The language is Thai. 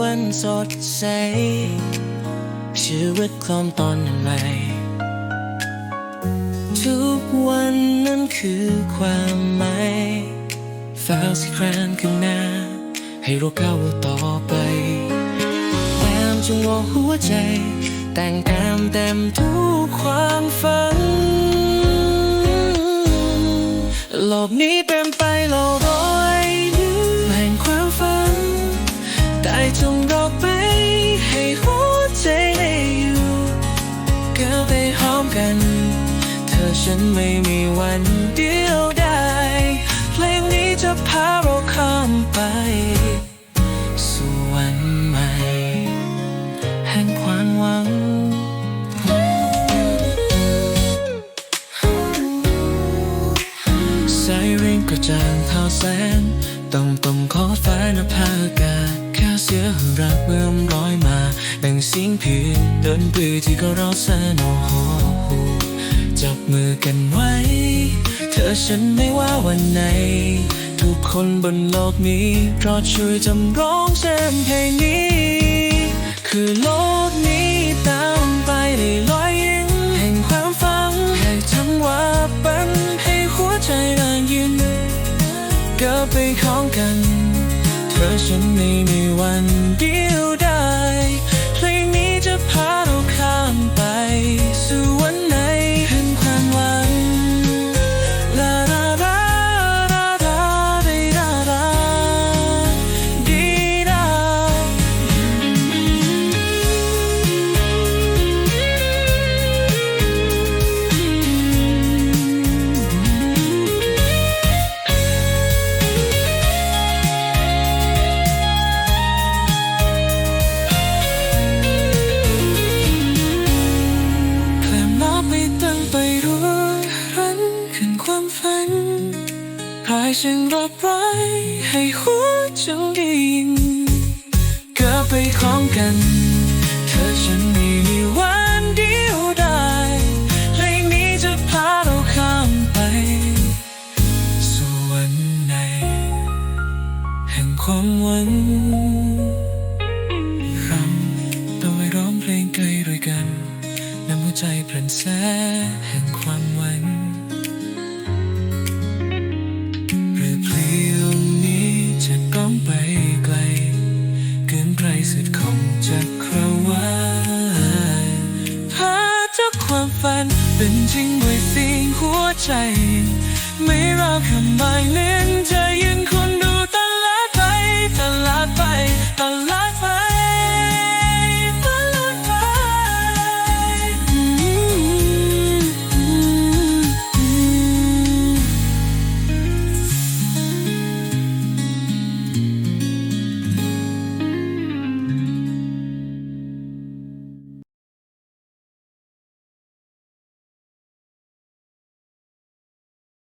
วันสดใส ชีวิตคลอมตอนใหม่ทุกวันนั้นคือความหมายฟ้าสีครานข้างหน้า ให้เราก้าต่อไปแต้มจงวอหัวใจ แต่งแต้มเต็มทุกความฝัน โลกนี้เป็น ฉันไม่มีวันเดียวได้เพลงนี้จะพาเราข้ามไป สู่วันใหม่ แห่งความหวังสายเร่งกระจ่างเท่าแสงต้องต้องขอฟ้านภาอากาศแค่เสียรักเมื่อมร้อยมาดังเสียงเพียงเดินปือที่ก็เราสนอ จับมือกันไว้ เธอฉันไม่ว่าวันไหน ทุกคนบนโลกนี้รอช่วยจำร้องแชมเพลงนี้ คือโลกนี้ตามไปในรอยยิ้มแห่งความฝังให้ทั้งว่าปันให้หัวใจนางยืนก็ไปของกัน เธอฉันไม่มีวันเดียว พายฉันรับไว้ให้หัวจงได้ยินเก็ไปของกัน เธอฉันไม่มีวันเดียวได้เพลงนี้จะพาเราข้ามไปสู่วันไหนแห่งความหวังราต้องไปร้องเพลงไกลด้วยกันนำหัวใจเพลินแสแห่งความ น เป็นจริงด้วยสิ่งหัวใจ ไม่รอคำหมายเนื่องจยัง